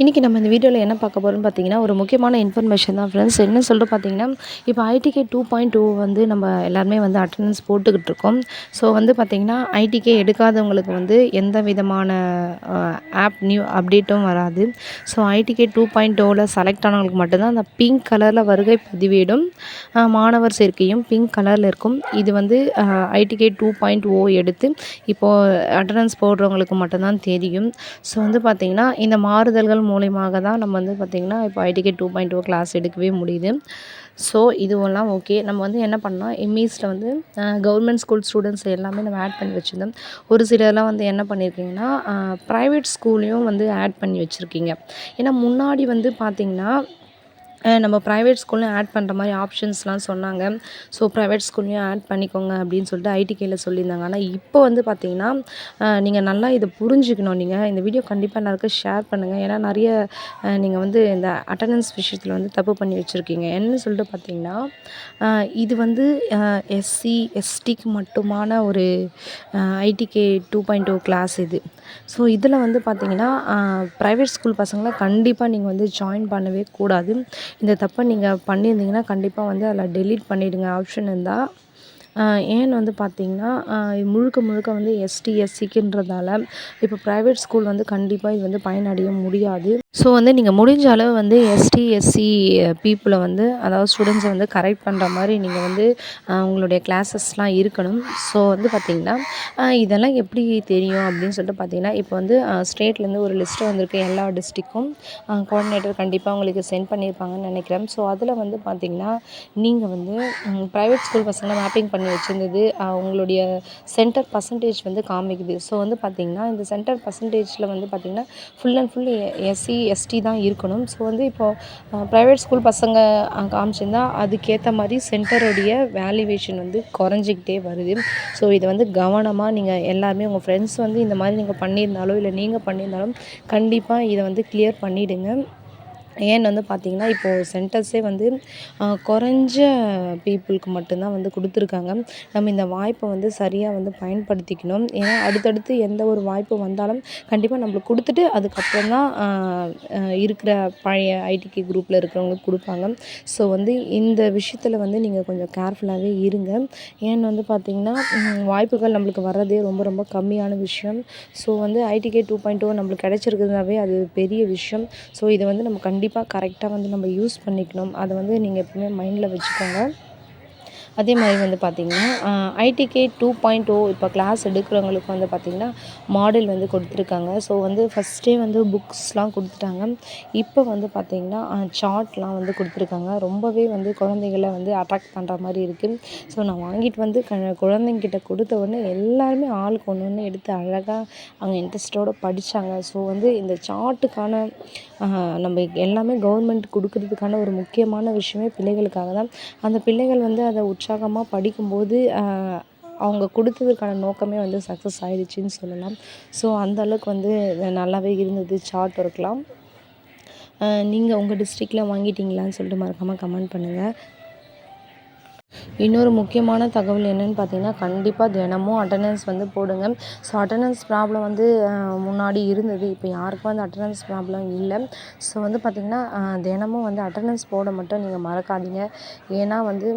இன்றைக்கி நம்ம இந்த வீடியோவில் என்ன பார்க்க போகிறோம்னு பார்த்தீங்கன்னா ஒரு முக்கியமான இன்ஃபர்மேஷன் தான் ஃப்ரெண்ட்ஸ் என்ன சொல்லிட்டு பார்த்தீங்கன்னா இப்போ ஐடிகே டூ பாயிண்ட் டூ வந்து நம்ம எல்லாருமே வந்து அட்டண்டன்ஸ் போட்டுக்கிட்டு இருக்கோம். ஸோ வந்து பார்த்திங்கன்னா ஐடிகே எடுக்காதவங்களுக்கு வந்து எந்த விதமான ஆப் நியூ அப்டேட்டும் வராது. ஸோ ஐடிகே டூ பாயிண்ட் டூவில் செலக்ட் ஆனவங்களுக்கு மட்டும்தான் அந்த பிங்க் கலரில் வருகை பதிவேடும் மாணவர் சேர்க்கையும் பிங்க் கலரில் இருக்கும். இது வந்து ஐடிகே டூ பாயிண்ட் ஓ எடுத்து இப்போது அட்டண்டன்ஸ் போடுறவங்களுக்கு மட்டும்தான் தெரியும். ஸோ வந்து பார்த்திங்கன்னா இந்த மாறுதல் மாறுதல்கள் மூலியமாக தான் நம்ம வந்து பார்த்திங்கன்னா இப்போ IDK two point O class எடுக்கவே முடியுது. ஸோ இதுவெல்லாம் ஓகே நம்ம வந்து என்ன பண்ணோம் எம்இஸில் வந்து கவர்மெண்ட் ஸ்கூல் ஸ்டூடெண்ட்ஸ் எல்லாமே நம்ம ஆட் பண்ணி வச்சுருந்தோம். ஒரு சிலர்லாம் வந்து என்ன பண்ணியிருக்கீங்கன்னா ப்ரைவேட் ஸ்கூல்லையும் வந்து ஆட் பண்ணி வச்சுருக்கீங்க. ஏன்னா முன்னாடி வந்து பார்த்திங்கன்னா நம்ம ப்ரைவேட் ஸ்கூல்லையும் ஆட் பண்ணுற மாதிரி ஆப்ஷன்ஸ்லாம் சொன்னாங்க. ஸோ ப்ரைவேட் ஸ்கூல்லையும் ஆட் பண்ணிக்கோங்க அப்படின்னு சொல்லிட்டு ஐடிகேயில் சொல்லியிருந்தாங்க. ஆனால் இப்போ வந்து பார்த்தீங்கன்னா நீங்கள் நல்லா இதை புரிஞ்சுக்கணும் நீங்கள் இந்த வீடியோ கண்டிப்பாக எல்லாருக்கும் ஷேர் பண்ணுங்கள் ஏன்னா நிறைய நீங்கள் வந்து இந்த அட்டண்டன்ஸ் விஷயத்தில் வந்து தப்பு பண்ணி வச்சுருக்கீங்க. என்னன்னு சொல்லிட்டு பார்த்தீங்கன்னா இது வந்து எஸ்சி எஸ்டிக்கு மட்டுமான ஒரு IDK two point two class இது. ஸோ இதில் வந்து பார்த்தீங்கன்னா ப்ரைவேட் ஸ்கூல் பசங்களை கண்டிப்பாக நீங்கள் வந்து ஜாயின் பண்ணவே கூடாது. இந்த தப்பை நீங்கள் பண்ணியிருந்தீங்கன்னா கண்டிப்பாக வந்து அதில் டெலீட் பண்ணிவிடுங்க ஆப்ஷன் இருந்தால் ஏன்னு வந்து பார்த்தீங்கன்னா முழுக்க முழுக்க வந்து எஸ்டி எஸ்சிக்குன்றதால இப்போ ப்ரைவேட் ஸ்கூல் வந்து கண்டிப்பாக இது வந்து பயனடைய முடியாது. ஸோ வந்து நீங்கள் முடிஞ்ச அளவு வந்து எஸ்டி எஸ்சி பீப்புளை வந்து அதாவது ஸ்டூடெண்ட்ஸை வந்து கரெக்ட் பண்ணுற மாதிரி நீங்கள் வந்து உங்களுடைய கிளாஸஸ்லாம் இருக்கணும். ஸோ வந்து பார்த்திங்கன்னா இதெல்லாம் எப்படி தெரியும் அப்படின்னு சொல்லிட்டு பார்த்தீங்கன்னா இப்போ வந்து ஸ்டேட்லேருந்து ஒரு லிஸ்ட்டு வந்திருக்கு எல்லா டிஸ்ட்ரிக்கும் கோஆர்டினேட்டர் கண்டிப்பாக உங்களுக்கு சென்ட் பண்ணியிருப்பாங்கன்னு நினைக்கிறேன். ஸோ அதில் வந்து பார்த்திங்கன்னா நீங்கள் வந்து ப்ரைவேட் ஸ்கூல் பசங்களை மேப்பிங் பண்ணி வச்சுருந்தது உங்களுடைய சென்டர் பர்சன்டேஜ் வந்து காமிக்குது. ஸோ வந்து பார்த்திங்கன்னா இந்த சென்டர் பர்சன்டேஜில் வந்து பார்த்திங்கன்னா full and full SC ST தான் இருக்கணும். ஸோ வந்து இப்போது ப்ரைவேட் ஸ்கூல் பசங்க காமிச்சிருந்தா அதுக்கேற்ற மாதிரி சென்டருடைய வேல்யூவேஷன் வந்து குறைஞ்சிக்கிட்டே வருது. ஸோ இதை வந்து கவனமாக நீங்கள் எல்லாருமே உங்கள் ஃப்ரெண்ட்ஸ் வந்து இந்த மாதிரி நீங்கள் பண்ணியிருந்தாலோ இல்லை நீங்கள் பண்ணியிருந்தாலும் கண்டிப்பாக இதை வந்து கிளியர் பண்ணிவிடுங்க ஏன்னு வந்து பார்த்தீங்கன்னா இப்போது சென்டர்ஸே வந்து குறைஞ்ச பீப்புளுக்கு மட்டும்தான் வந்து கொடுத்துருக்காங்க. நம்ம இந்த வாய்ப்பை வந்து சரியாக வந்து பயன்படுத்திக்கணும். ஏன்னா அடுத்தடுத்து எந்த ஒரு வாய்ப்பு வந்தாலும் கண்டிப்பாக நம்மளுக்கு கொடுத்துட்டு அதுக்கப்புறம் தான் இருக்கிற பழைய ஐடிகே குரூப்பில் இருக்கிறவங்களுக்கு கொடுப்பாங்க. ஸோ வந்து இந்த விஷயத்தில் வந்து நீங்கள் கொஞ்சம் கேர்ஃபுல்லாகவே இருங்க. ஏன்னு வந்து பார்த்திங்கன்னா வாய்ப்புகள் நம்மளுக்கு வர்றதே ரொம்ப ரொம்ப கம்மியான விஷயம். ஸோ வந்து ஐடிகே டூ பாயிண்ட் டூ நம்மளுக்கு கிடச்சிருக்குதுனாவே அது பெரிய விஷயம். ஸோ இதை வந்து நம்ம கண்டிப்பாக கண்டிப்பாக கரெக்டாக வந்து நம்ம யூஸ் பண்ணிக்கணும். அதை வந்து நீங்கள் எப்பவுமே மைண்டில் வச்சுக்கோங்க. அதே மாதிரி வந்து பார்த்திங்கன்னா ஐடிகே டூ பாயிண்ட் ஓ oh இப்போ கிளாஸ் எடுக்கிறவங்களுக்கு வந்து பார்த்திங்கன்னா மாடல் வந்து கொடுத்துருக்காங்க. ஸோ வந்து ஃபஸ்ட்டே வந்து புக்ஸ்லாம் கொடுத்துட்டாங்க. இப்போ வந்து பார்த்திங்கன்னா சார்ட்லாம் வந்து கொடுத்துருக்காங்க. ரொம்பவே வந்து குழந்தைகளை வந்து அட்ராக்ட் பண்ணுற மாதிரி இருக்குது ஸோ நான் வாங்கிட்டு வந்து க குழந்தைங்கிட்ட கொடுத்த உடனே எல்லாருமே ஆளுக்கு ஒன்று ஒன்று எடுத்து அழகாக அவங்க இன்ட்ரெஸ்ட்டோடு படித்தாங்க ஸோ வந்து இந்த சார்ட்டுக்கான நம்ம எல்லாமே கவர்மெண்ட் கொடுக்கறதுக்கான ஒரு முக்கியமான விஷயமே பிள்ளைகளுக்காக தான். அந்த பிள்ளைகள் வந்து அதை உற்சாகமாக படிக்கும்போது அவங்க கொடுத்ததுக்கான நோக்கமே வந்து சக்ஸஸ் ஆயிடுச்சுன்னு சொல்லலாம். ஸோ அந்த அளவுக்கு வந்து நல்லாவே இருந்தது. சார்ட் ஒர்க்லாம் நீங்கள் உங்கள் டிஸ்ட்ரிக்டில் வாங்கிட்டீங்களான்னு சொல்லிட்டு மறக்காமல் கமெண்ட் பண்ணுங்கள் இன்னொரு முக்கியமான தகவல் என்னன்னு பார்த்தீங்கன்னா கண்டிப்பாக தினமும் அட்டண்டன்ஸ் வந்து போடுங்க. ஸோ அட்டண்டன்ஸ் ப்ராப்ளம் வந்து முன்னாடி இருந்தது. இப்போ யாருக்கும் வந்து அட்டண்டன்ஸ் ப்ராப்ளம் இல்லை. ஸோ வந்து பார்த்திங்கன்னா தினமும் வந்து அட்டண்டன்ஸ் போட மட்டும் நீங்கள் மறக்காதீங்க. ஏன்னா வந்து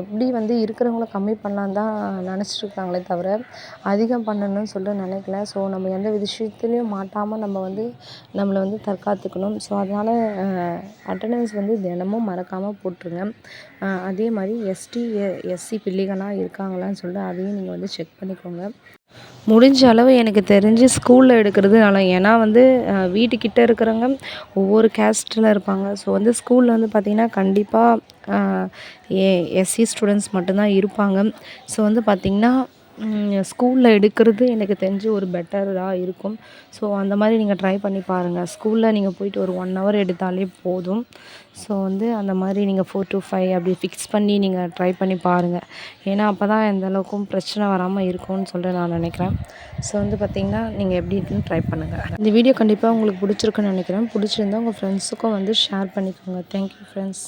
எப்படி வந்து இருக்கிறவங்கள கம்மி பண்ணலாம் தான் நினச்சிட்ருக்காங்களே தவிர அதிகம் பண்ணணும்னு சொல்லிட்டு நினைக்கல. ஸோ நம்ம எந்த விஷயத்துலையும் மாட்டாமல் நம்ம வந்து நம்மளை வந்து தற்காத்துக்கணும். ஸோ அதனால் அட்டண்டன்ஸ் வந்து தினமும் மறக்காமல் போட்டுருங்க. அதே மாதிரி எஸ் எஸ்டி எஸ்சி பிள்ளைகளாக இருக்காங்களான்னு சொல்லிட்டு அதையும் நீங்கள் வந்து செக் பண்ணிக்கோங்க. முடிஞ்ச அளவு எனக்கு தெரிஞ்சு ஸ்கூலில் எடுக்கிறது நல்லா ஏன்னா வந்து வீட்டுக்கிட்ட இருக்கிறவங்க ஒவ்வொரு கேஸ்ட்டில் இருப்பாங்க. ஸோ வந்து ஸ்கூலில் வந்து பார்த்திங்கன்னா கண்டிப்பாக ஏ எஸ்சி ஸ்டூடெண்ட்ஸ் மட்டும்தான் இருப்பாங்க. ஸோ வந்து பார்த்திங்கன்னா ஸ்கூலில் எடுக்கிறது எனக்கு தெரிஞ்சு ஒரு பெட்டராக இருக்கும். ஸோ அந்த மாதிரி நீங்கள் ட்ரை பண்ணி பாருங்கள் ஸ்கூலில் நீங்கள் போயிட்டு ஒரு ஒன் ஹவர் எடுத்தாலே போதும். ஸோ வந்து அந்த மாதிரி நீங்கள் ஃபோர் டு ஃபைவ் அப்படி ஃபிக்ஸ் பண்ணி நீங்கள் ட்ரை பண்ணி பாருங்கள் ஏன்னா அப்போ தான் எந்த அளவுக்கும் பிரச்சனை வராமல் இருக்கும்னு சொல்லிட்டு நான் நினைக்கிறேன். ஸோ வந்து பார்த்திங்கன்னா நீங்கள் எப்படி இருக்குன்னு ட்ரை பண்ணுங்கள் இந்த வீடியோ கண்டிப்பாக உங்களுக்கு பிடிச்சிருக்குன்னு நினைக்கிறேன். பிடிச்சிருந்தா உங்கள் ஃப்ரெண்ட்ஸுக்கும் வந்து ஷேர் பண்ணிக்கோங்க. Thank you friends